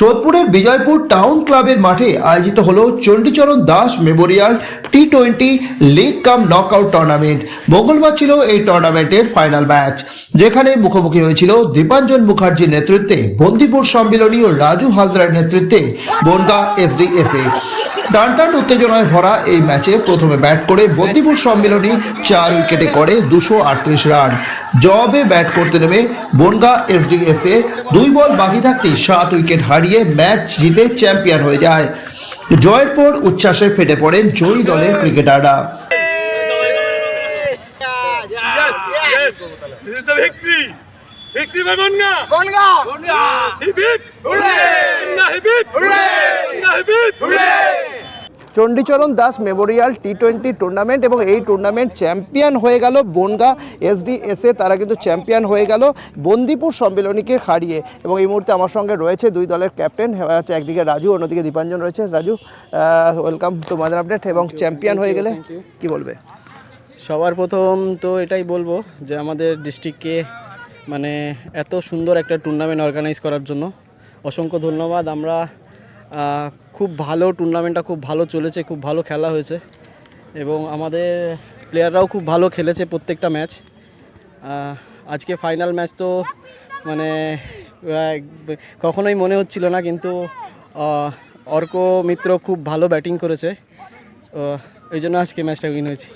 সোদপুরের Bijoypur town ক্লাবের মাঠে আয়োজিত হল Chandicharan Das memorial T twenty league cum knockout tournament মঙ্গলবার ছিল এই টুর্নামেন্টের ফাইনাল ম্যাচ যেখানে মুখোমুখি হয়েছিল দীপাঞ্জন মুখার্জির নেতৃত্বে বন্দিপুর সম্মিলনী ও রাজু হালদারের নেতৃত্বে বনগা এসডিএসএ টান টান উত্তেজনায় ভরা এই ম্যাচে প্রথমে ব্যাট করে বন্দিপুর সম্মিলনী চার উইকেটে করে দুশো আটত্রিশ রান জবাবে ব্যাট করতে নেমে বনগা এসডিএসএ দুই বল বাকি থাকতেই সাত উইকেট হারিয়ে ম্যাচ জিতে চ্যাম্পিয়ন হয়ে যায় জয়ের পর উচ্ছ্বাসে ফেটে পড়েন জয়ী দলের ক্রিকেটাররা Yes, yes. This is the victory. Victory by Bonga. Bonga! Hip hip. Hooray! Bonga hip hip. Hooray! Bonga hip hip. Chandicharan Das memorial T twenty tournament এবং এই টুর্নামেন্ট চ্যাম্পিয়ন হয়ে গেল বনগা এসডিএসএ তারা কিন্তু চ্যাম্পিয়ন হয়ে গেল বন্দিপুর সম্মেলনীকে হারিয়ে। এবং এই মুহূর্তে আমার সঙ্গে রয়েছে দুই দলের ক্যাপ্টেন হচ্ছে একদিকে রাজু অন্যদিকে দীপাঞ্জন রয়েছে। Raju welcome to mother update এবং চ্যাম্পিয়ন হয়ে গেলে কি বলবে? সবার প্রথম তো এটাই বলব যে আমাদের ডিস্ট্রিক্টকে মানে এত সুন্দর একটা টুর্নামেন্ট অর্গানাইজ করার জন্য অসংখ্য ধন্যবাদ। আমরা খুব ভালো টুর্নামেন্টটা খুব ভালো চলেছে খুব ভালো খেলা হয়েছে। এবং আমাদের প্লেয়াররাও খুব ভালো খেলেছে প্রত্যেকটা ম্যাচ আজকে ফাইনাল ম্যাচ তো মানে কখনোই মনে হচ্ছিল না কিন্তু অর্ক মিত্র খুব ভালো ব্যাটিং করেছে। ওই জন্য আজকে ম্যাচটা উইন হয়েছে।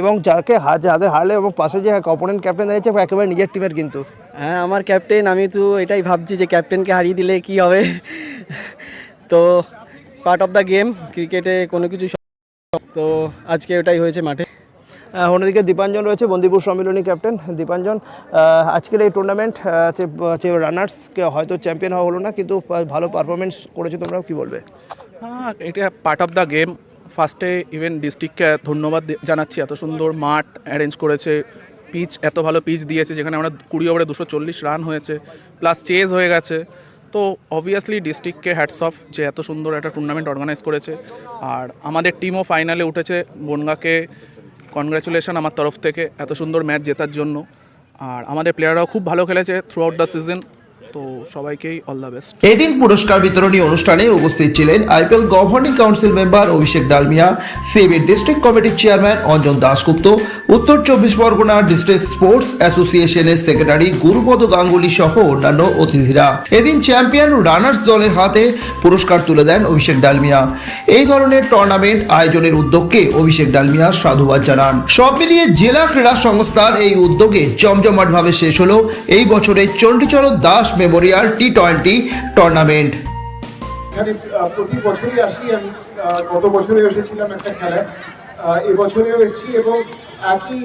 এবং যাকে যাদের হারলে এবং পাশে যে অপোনেন্ট ক্যাপ্টেন দাঁড়িয়েছে একেবারে নিজের টিমের কিন্তু। হ্যাঁ আমার ক্যাপ্টেন আমি তো এটাই ভাবছি যে ক্যাপ্টেনকে হারিয়ে দিলে কি হবে? তো পার্ট অফ দ্য গেম ক্রিকেটে কোনো কিছু তো আজকে ওটাই হয়েছে মাঠে। অন্যদিকে দীপাঞ্জন রয়েছে বন্দিপুর সম্মিলনী ক্যাপ্টেন দীপাঞ্জন আজকের এই টুর্নামেন্ট যে রানার্সকে হয়তো চ্যাম্পিয়ন হওয়া হলো না কিন্তু ভালো পারফরমেন্স করেছে তোমরা কি বলবে? হ্যাঁ এটা পার্ট অফ দ্য গেম ফার্স্টে ইভেন ডিস্ট্রিক্টকে ধন্যবাদ জানাচ্ছি এত সুন্দর মাঠ অ্যারেঞ্জ করেছে। পিচ এত ভালো পিচ দিয়েছে যেখানে আমরা কুড়ি ওভারে দুশো চল্লিশ রান হয়েছে। প্লাস চেজ হয়ে গেছে। তো অবভিয়াসলি ডিস্ট্রিক্টকে হ্যাটস অফ যে এত সুন্দর একটা টুর্নামেন্ট অর্গানাইজ করেছে। আর আমাদের টিমও ফাইনালে উঠেছে বনগাকে। কনগ্রাচুলেশন আমার তরফ থেকে এত সুন্দর ম্যাচ জেতার জন্য। আর আমাদের প্লেয়াররাও খুব ভালো খেলেছে থ্রু আউট দ্য সিজন তো সবাইকেই অল দ্য বেস্ট এদিন পুরস্কার বিতরণী অনুষ্ঠানে উপস্থিত ছিলেন IPL governing council member Abhishek Dalmiya CB district কমিটির চেয়ারম্যান অঞ্জন দাশগুপ্ত, উত্তর চব্বিশ পরগনা ডিস্ট্রিক্ট স্পোর্টস অ্যাসোসিয়েশনের সেক্রেটারি গুরুপদ গাঙ্গুলি সহ অন্যান্য অতিথিরা। এদিন চ্যাম্পিয়ন রানার্স দলের হাতে পুরস্কার তুলে দেন অভিষেক ডালমিয়া। এই ধরনের টুর্নামেন্ট আয়োজনের উদ্যোগকে অভিষেক ডালমিয়া সাধুবাদ জানান। সব মিলিয়ে জেলা ক্রীড়া সংস্থার এই উদ্যোগে জমজমাটভাবে শেষ হলো এই বছরের Chandicharan Das memorial T twenty tournament. এখানে প্রতি বছরই আসি আমি গত বছরে এসেছিলাম একটা খেলায় এবছরেও এসেছি এবং একই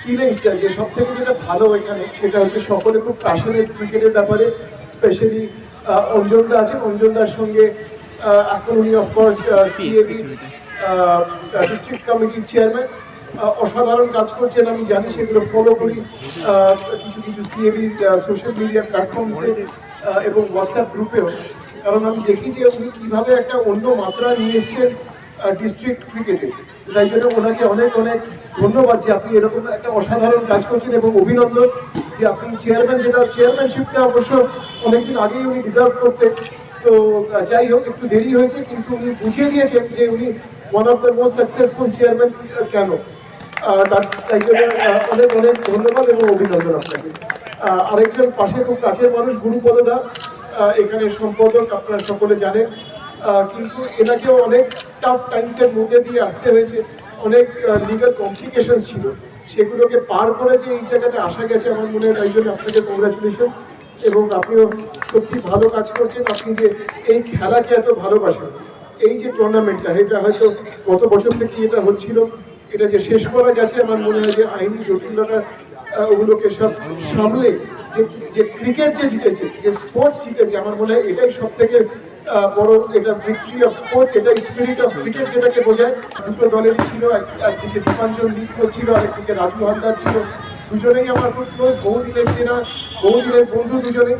ফিলিংসটা যে সব থেকে যেটা ভালো এখানে সেটা হচ্ছে সকলে খুব প্যাশনেট ক্রিকেটের ব্যাপারে স্পেশালি অঞ্জনদা আছেন। অঞ্জনদার সঙ্গে এখন উনি অফকোর্স সিএবি ডিস্ট্রিক্ট কমিটির চেয়ারম্যান অসাধারণ কাজ করছেন, আমি জানি সেগুলো ফলো করি। কিছু কিছু সিএবি সোশ্যাল মিডিয়া প্ল্যাটফর্মসে এবং হোয়াটসঅ্যাপ গ্রুপেও কারণ আমি দেখি যে উনি কীভাবে একটা অন্য মাত্রা নিয়ে এসছেন ডিস্ট্রিক্ট ক্রিকেটে তাই জন্য ওনাকে অনেক অনেক ধন্যবাদ যে আপনি এরকম একটা অসাধারণ কাজ করছেন এবং অভিনন্দন যে আপনি চেয়ারম্যান যেটা চেয়ারম্যানশিপটা অবশ্য অনেকদিন আগেই উনি ডিজার্ভ করতেন। তো যাই হোক, একটু দেরি হয়েছে, কিন্তু উনি বুঝিয়ে দিয়েছেন যে উনি one of the most successful chairman কেন? তার জন্য অনেক অনেক ধন্যবাদ এবং অভিনন্দন আপনাকে। আরেকজন পাশে খুব কাছের মানুষ গুরুপদদা আহ, এখানে সম্পাদক আপনারা সকলে জানেন। কিন্তু এনাকেও অনেক টাফ টাইমসের মধ্যে দিয়ে আসতে হয়েছে। অনেক লিগাল কমপ্লিকেশন ছিল। সেগুলোকে পার করে যে এই জায়গাটা আসা গেছে আমার মনে হয় তাই জন্য আপনাকে কংগ্রাচুলেশন এবং আপনিও সত্যি ভালো কাজ করছেন। আপনি যে এই খেলাকে এত ভালোবাসেন এই যে টুর্নামেন্টটা এটা হয়তো গত বছর থেকে এটা হচ্ছিল। এটা যে শেষ করা গেছে, আমার মনে হয় যে আইনি জটিলতা ওগুলোকে সব সামলে যে যে ক্রিকেট যে জিতেছে, যে স্পোর্টস জিতেছে, আমার মনে হয় এটাই সব থেকে বড় এটা ভিক্টরি অফ স্পোর্টস এটা স্পিরিট অফ ক্রিকেট যেটাকে বোঝায়। দুটো দলেরই ছিল, এক- একদিকে দীপাঞ্চল লিড করছিল আরেকদিকে রাজু হালদার ছিল। দুজনেই আমার খুব ক্লোজ বহুদিনের চেনা, বহুদিনের বন্ধু দুজনে।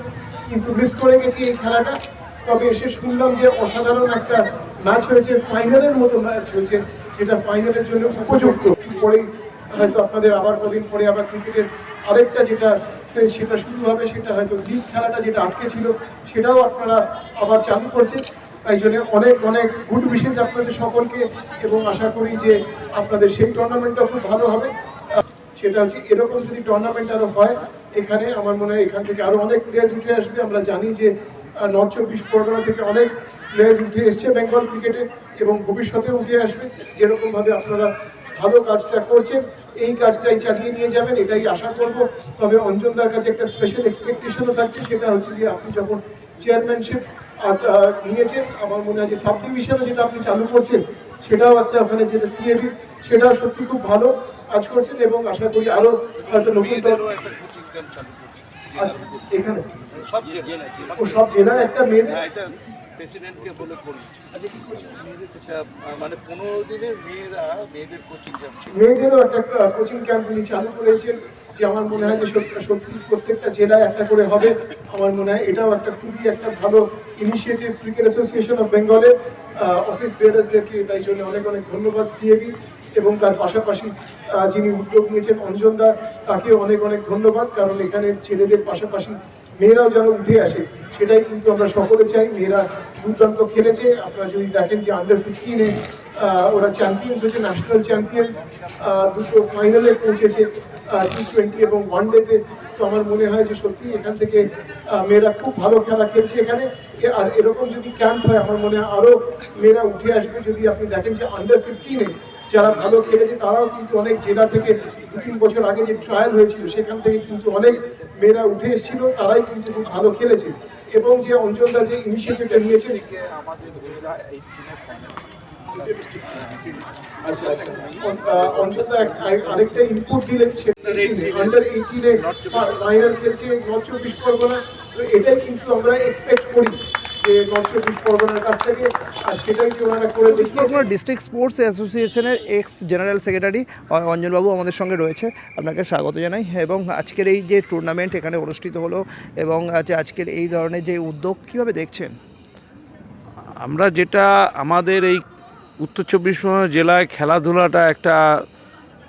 কিন্তু মিস করে গেছি এই খেলাটা। তবে এসে শুনলাম যে অসাধারণ একটা ম্যাচ হয়েছে ফাইনালের মতো ম্যাচ হয়েছে। যেটা ফাইনালের জন্য উপযুক্ত। পরেই হয়তো আপনাদের আবার কদিন পরে আবার ক্রিকেটের আরেকটা যেটা ফেজ সেটা শুরু হবে, সেটা হয়তো লিগ খেলাটা যেটা আটকে ছিল, সেটাও আপনারা আবার চালু করছেন। তাই জন্য অনেক অনেক গুড বিশেষ আপনাদের সকলকে এবং আশা করি যে আপনাদের সেই টুর্নামেন্টটা খুব ভালো হবে। সেটা হচ্ছে এরকম যদি টুর্নামেন্ট আরও হয়, এখানে আমার মনে হয় এখান থেকে আরও অনেক প্লেয়ার্স উঠে আসবে। আমরা জানি যে নর্থ চব্বিশ পরগনা থেকে অনেক প্লেয়ার্স উঠে এসছে বেঙ্গল ক্রিকেটে। এবং ভবিষ্যতেও উঠে আসবে। যেরকম ভাবে আপনারা ভালো কাজটা করছেন, এই কাজটাই চালিয়ে নিয়ে যাবেন, এটাই আশা করব। তবে অঞ্জনদার কাছে একটা স্পেশাল এক্সপেকটেশনও থাকছে, সেটা হচ্ছে যে আপনি যখন চেয়ারম্যানশিপ নিয়েছেন, আমার মনে হয় যে সাব ডিভিশনে যেটা আপনি চালু করছেন, সেটাও একটা ওখানে যেটা সিএবি সেটাও সত্যি খুব ভালো কাজ করছেন এবং আশা করি আরও হয়তো নতুন আচ্ছা এখানে। ও সব জেলায় একটা মেয়েদের প্রেসিডেন্টকে বলে করি। মানে পনেরো দিনের মেয়েরা মেয়েদের কোচিং ক্যাম্প মেয়েদেরও একটা কোচিং ক্যাম্প উনি চালু করেছেন, যে আমার মনে হয় যে সত্যি প্রত্যেকটা জেলায় একটা করে হবে। আমার মনে হয় এটাও একটা খুবই একটা ভালো ইনিশিয়েটিভ ক্রিকেট অ্যাসোসিয়েশন অফ বেঙ্গলের অফিস বেয়ারার্সদেরকে তাই জন্য অনেক অনেক ধন্যবাদ সিএবি এবং তার পাশাপাশি যিনি উদ্যোগ নিয়েছেন অঞ্জনদা তাকেও অনেক অনেক ধন্যবাদ। কারণ এখানে ছেলেদের পাশাপাশি মেয়েরাও যেন উঠে আসে, সেটাই কিন্তু আমরা সকলে চাই। মেয়েরা দুর্দান্ত খেলেছে। আপনারা যদি দেখেন যে আন্ডার ফিফটিনে ওরা চ্যাম্পিয়ন্স হয়েছে ন্যাশনাল চ্যাম্পিয়ন্স দুটো ফাইনালে পৌঁছেছে টি টোয়েন্টি এবং ওয়ান ডেতে তো। আমার মনে হয় যে সত্যি এখান থেকে মেয়েরা খুব ভালো খেলা খেলছে এখানে। আর এরকম যদি ক্যাম্প হয়, আমার মনে হয় আরও মেয়েরা উঠে আসবে। যদি আপনি দেখেন যে আন্ডার ফিফটিনে যারা ভালো খেলেছে, তারাও কিন্তু অনেক জেলা থেকে দু তিন বছর আগে যে ট্রায়াল হয়েছিল, সেখান থেকে কিন্তু অনেক মেয়েরা উঠে এসেছিল তারাই কিন্তু খুব ভালো খেলেছে। এবং যে অঞ্চলটা যে ইনিশিয়েটিভটা নিয়েছে আমাদের আচ্ছা আচ্ছা। অঞ্চলদা আরেকটা ইনপুট দিলেন সেটা আন্ডার এইটিনে ফাইনাল খেলছে নর্থ চব্বিশ পরগনা। তো এটাই কিন্তু আমরা এক্সপেক্ট করি। যে নর্থ চব্বিশ পরগনার কাছ থেকে সেটাই যে ওনারা করে দেখিয়েছে ডিস্ট্রিক্ট স্পোর্টস অ্যাসোসিয়েশনের এক্স জেনারেল সেক্রেটারি অঞ্জনবাবু আমাদের সঙ্গে রয়েছে। আপনাকে স্বাগত জানাই। এবং আজকের এই যে টুর্নামেন্ট এখানে অনুষ্ঠিত হলো এবং আজকের এই ধরনের যে উদ্যোগ কীভাবে দেখছেন? আমরা যেটা আমাদের এই উত্তর চব্বিশ পরগনা জেলায় খেলাধুলাটা একটা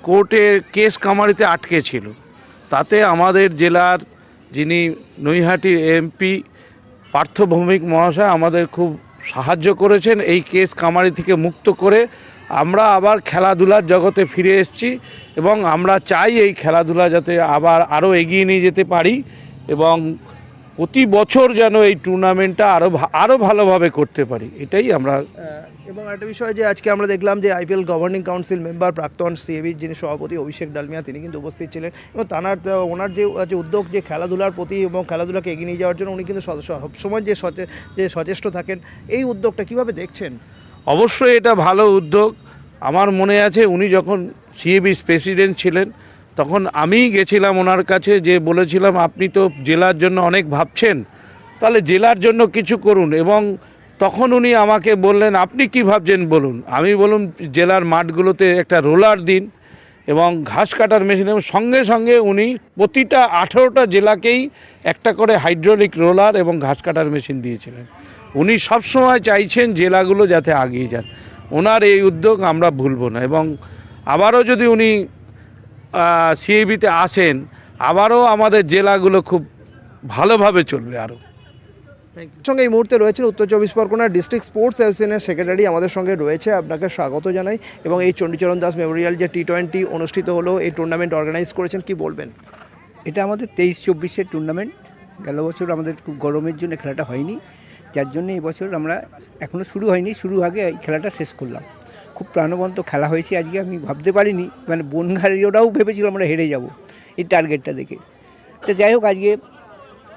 কোর্টের কেস কামারিতে আটকে ছিল। তাতে আমাদের জেলার যিনি নৈহাটির এমপি পার্থ ভৌমিক মহাশয় আমাদের খুব সাহায্য করেছেন এই কেস কামারি থেকে মুক্ত করে। আমরা আবার খেলাধুলার জগতে ফিরে এসেছি এবং আমরা চাই এই খেলাধুলা যাতে আবার আরও এগিয়ে নিয়ে যেতে পারি এবং প্রতি বছর যেন এই টুর্নামেন্টটা আরও আরও ভালোভাবে করতে পারি এটাই আমরা এবং একটা বিষয় যে আজকে আমরা দেখলাম যে আইপিএল গভর্নিং কাউন্সিল মেম্বার প্রাক্তন সিএবি যিনি সভাপতি অভিষেক ডালমিয়া তিনি কিন্তু উপস্থিত ছিলেন এবং তানার ওনার যে যে উদ্যোগ যে খেলাধুলার প্রতি এবং খেলাধুলাকে এগিয়ে নিয়ে যাওয়ার জন্য উনি কিন্তু সবসময় যে সচে যে সচেষ্ট থাকেন এই উদ্যোগটা কীভাবে দেখছেন? অবশ্যই এটা ভালো উদ্যোগ। আমার মনে আছে উনি যখন সিএবির প্রেসিডেন্ট ছিলেন তখন আমিই গেছিলাম ওনার কাছে যে বলেছিলাম, আপনি তো জেলার জন্য অনেক ভাবছেন, তাহলে জেলার জন্য কিছু করুন। এবং তখন উনি আমাকে বললেন, আপনি কি ভাবছেন বলুন? আমি বলুন জেলার মাঠগুলোতে একটা রোলার দিন এবং ঘাস কাটার মেশিন। এবং সঙ্গে সঙ্গে উনি প্রতিটা আঠেরোটা জেলাকেই একটা করে হাইড্রোলিক রোলার এবং ঘাস কাটার মেশিন দিয়েছিলেন। উনি সবসময় চাইছেন জেলাগুলো যাতে আগিয়ে যান। ওনার এই উদ্যোগ আমরা ভুলবো না এবং আবারও যদি উনি সিএবিতে আসেন আবারও আমাদের জেলাগুলো খুব ভালোভাবে চলবে আরও। সঙ্গে এই মুহূর্তে রয়েছেন উত্তর চব্বিশ পরগনার ডিস্ট্রিক্ট স্পোর্টস অ্যাসোসিয়েশনের সেক্রেটারি আমাদের সঙ্গে রয়েছে আপনাকে স্বাগত জানাই। এবং এই চণ্ডীচরণ দাস মেমোরিয়াল যে টি টোয়েন্টি অনুষ্ঠিত হলো এই টুর্নামেন্ট অর্গানাইজ করেছেন কি বলবেন? এটা আমাদের তেইশ চব্বিশের টুর্নামেন্ট গেল বছর আমাদের খুব গরমের জন্য খেলাটা হয়নি যার জন্য এই বছর আমরা এখনও শুরু হয়নি শুরু আগে এই খেলাটা শেষ করলাম। খুব প্রাণবন্ত খেলা হয়েছে আজকে আমি ভাবতে পারিনি। মানে বনঘাড়িওরাও ভেবেছিল আমরা হেরে যাব এই টার্গেটটা দেখে। তো যাই হোক আজকে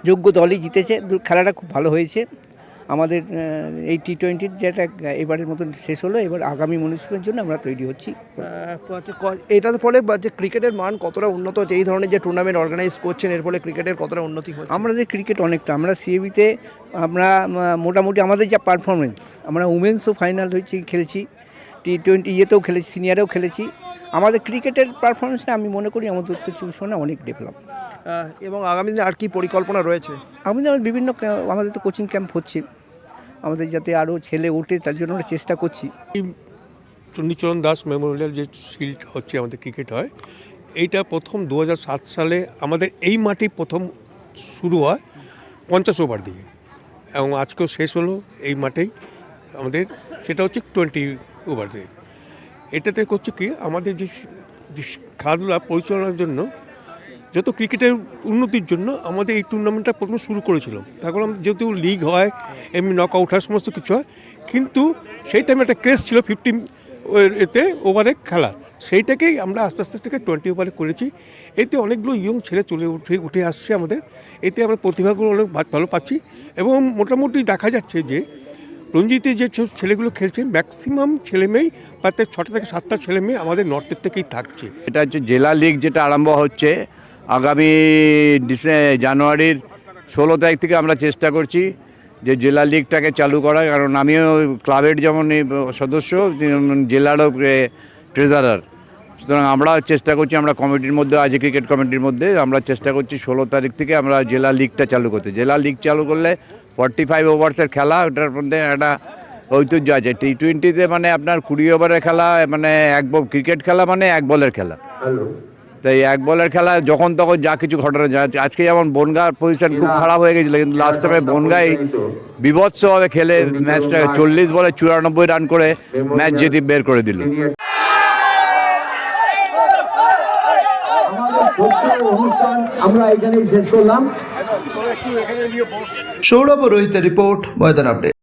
যোগ্য দলই জিতেছে। খেলাটা খুব ভালো হয়েছে। আমাদের এই টি টোয়েন্টির যেটা এবারের মতন শেষ হলো এবার আগামী মনুষ্যের জন্য আমরা তৈরি হচ্ছি। এটার ফলে যে ক্রিকেটের মান কতটা উন্নত হচ্ছে এই ধরনের যে টুর্নামেন্ট অর্গানাইজ করছেন এর ফলে ক্রিকেটের কতটা উন্নতি হচ্ছে? আমাদের ক্রিকেট অনেকটা আমরা সিএবিতে আমরা মোটামুটি আমাদের যা পারফরমেন্স আমরা উমেন্সও ফাইনাল হয়েছি খেলছি। টি টোয়েন্টি ইয়েতেও খেলেছি সিনিয়রেও খেলেছি। আমাদের ক্রিকেটের পারফরমেন্সটা আমি মনে করি আমাদের উত্তর চব্বিশ পরগনা অনেক ডেভেলপ এবং আগামী দিনে আর কি পরিকল্পনা রয়েছে? আমাদের বিভিন্ন আমাদের তো কোচিং ক্যাম্প হচ্ছে। আমাদের যাতে আরও ছেলে ওঠে তার জন্য আমরা চেষ্টা করছি। চণ্ডীচরণ দাস মেমোরিয়াল যে শিল্ড হচ্ছে আমাদের ক্রিকেট হয় এইটা প্রথম দু হাজার সাত সালে আমাদের এই মাটি প্রথম শুরু হয় পঞ্চাশ ওভার দিয়ে। এবং আজকেও শেষ হলো এই মাঠেই আমাদের সেটা হচ্ছে টোয়েন্টি ওভার এটাতে করছে কি, আমাদের যে খেলাধুলা পরিচালনার জন্য, যত ক্রিকেটের উন্নতির জন্য আমাদের এই টুর্নামেন্টটা প্রথমে শুরু করেছিল। তারপর আমাদের যেহেতু লিগ হয়, এমনি নক আউট হয়, সমস্ত কিছু হয়, কিন্তু সেই টাইমে একটা ক্রেস ছিল ফিফটিন এতে ওভারে খেলা। সেইটাকেই আমরা আস্তে আস্তে থেকে টোয়েন্টি ওভারে করেছি। এতে অনেকগুলো ইয়ং ছেলে চলে উঠে উঠে আসছে আমাদের। এতে আমরা প্রতিভাগুলো অনেক ভালো পাচ্ছি। এবং মোটামুটি দেখা যাচ্ছে যে রঞ্জিতে যে ছেলেগুলো খেলছে ম্যাক্সিমাম ছেলে মেয়েই প্রায় ছটা থেকে সাতটা ছেলে মেয়ে আমাদের নর্থের থেকেই থাকছে। এটা হচ্ছে জেলা লিগ যেটা আরম্ভ হচ্ছে। আগামী ডিসে জানুয়ারির ষোলো তারিখ থেকে আমরা চেষ্টা করছি যে জেলা লিগটাকে চালু করা কারণ আমিও ক্লাবের যেমন সদস্য জেলারও ট্রেজারার সুতরাং আমরা চেষ্টা করছি, আমরা কমিটির মধ্যে, আজ ক্রিকেট কমিটির মধ্যে আমরা চেষ্টা করছি ষোলো তারিখ থেকে আমরা জেলা লিগটা চালু করতে। জেলা লিগ চালু করলে ফর্টি ফাইভ ওভার্সের খেলা ওটার মধ্যে একটা ঐতিহ্য আছে। টি টোয়েন্টিতে মানে আপনার কুড়ি ওভারের খেলা মানে এক বল ক্রিকেট খেলা মানে এক বলের খেলা। তাই এক বলের খেলা যখন তখন যা কিছু ঘটনা যায় আজকে যেমন বনগার পজিশন খুব খারাপ হয়ে গেছিল কিন্তু লাস্ট টাইমে বনগাই বিভৎসভাবে খেলে ম্যাচটা চল্লিশ বলে চুরানব্বই রান করে ম্যাচ জিতে বের করে দিল। আমরা এখানেই শেষ করলাম। সৌরভ রোহিতের রিপোর্ট ময়দান আপডেট।